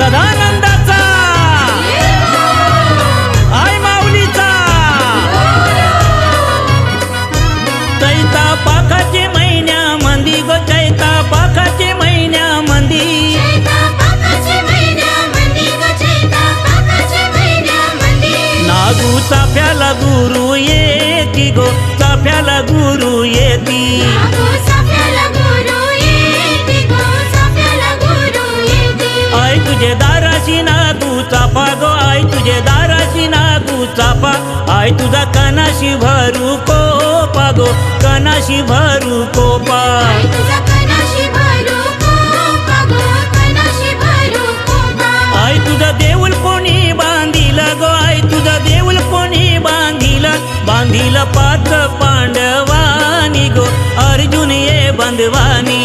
सदानंदाचा. I माऊलीचा. चैता पाखाचे महिन्या मंदी गो चैता पाखाचे महिन्या मंदी नागू चाफ्याला गुरु ये की गो. गो आई तुझे दाराशी नागू चाफा आई तुझा कनाशी भरू कोपा गो कनाशी भरू कोपा. आई तुझा कनाशी भरू कोपा गो कनाशी भरू कोपा. आई तुझा देऊल कोणी बांधिला गो आई तुझा देऊल कोणी बांधिला. बांधिला पाच पांडवानी गो अर्जुन ये बंधवानी.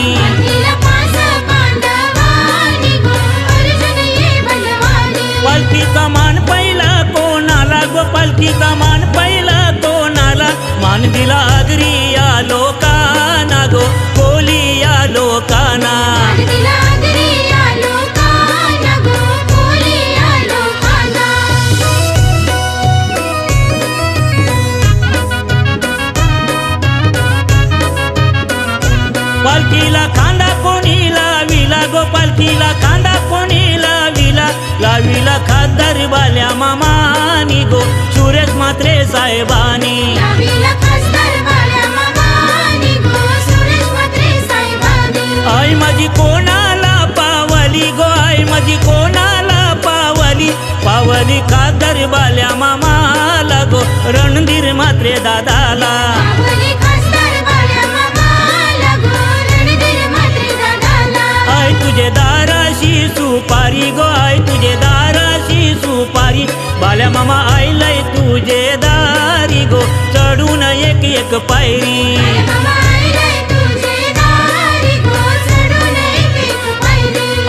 पालखीचा मान पहिला कोणाला? गो पालखीचा मान पहिला कोणाला? मान दिला अगरी या लोकाना गो कोली या लोकाना. दिला आदरी या लोकांना गो कोली या लोकांना. पालखीला खांदा कोणी लाविला? गो पालखीला खांदा कोणी मामानी गो सुरेश मात्रे साहेबानी. आई माझी कोणाला पावली गो? आई माझी कोणाला पावली? पावली खासदार बाल्या मामाला गो. रणधीर मात्रे दादाला. पावली खासदार बाळ्या एक पायरी.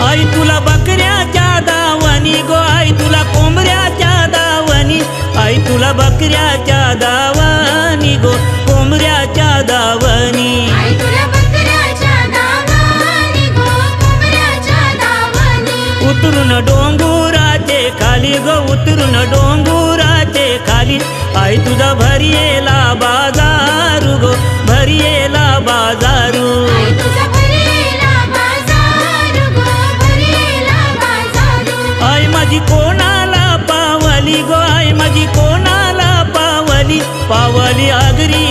आई तुला बकऱ्याच्या दावणी गो आई तुला कोंबऱ्याच्या दावणी आई तुला बकऱ्याच्या दावानी गो कोंबऱ्याच्या दावानी. कोंबड्याच्या दावणी उतरून डोंगुराचे खाली गो उतरून डोंगुराचे आई तुझा भरियेला बाजारू गो भरियेला बाजारू. आई माझी कोणाला पावली गो आई माझी कोणाला पावली? पावली अगरी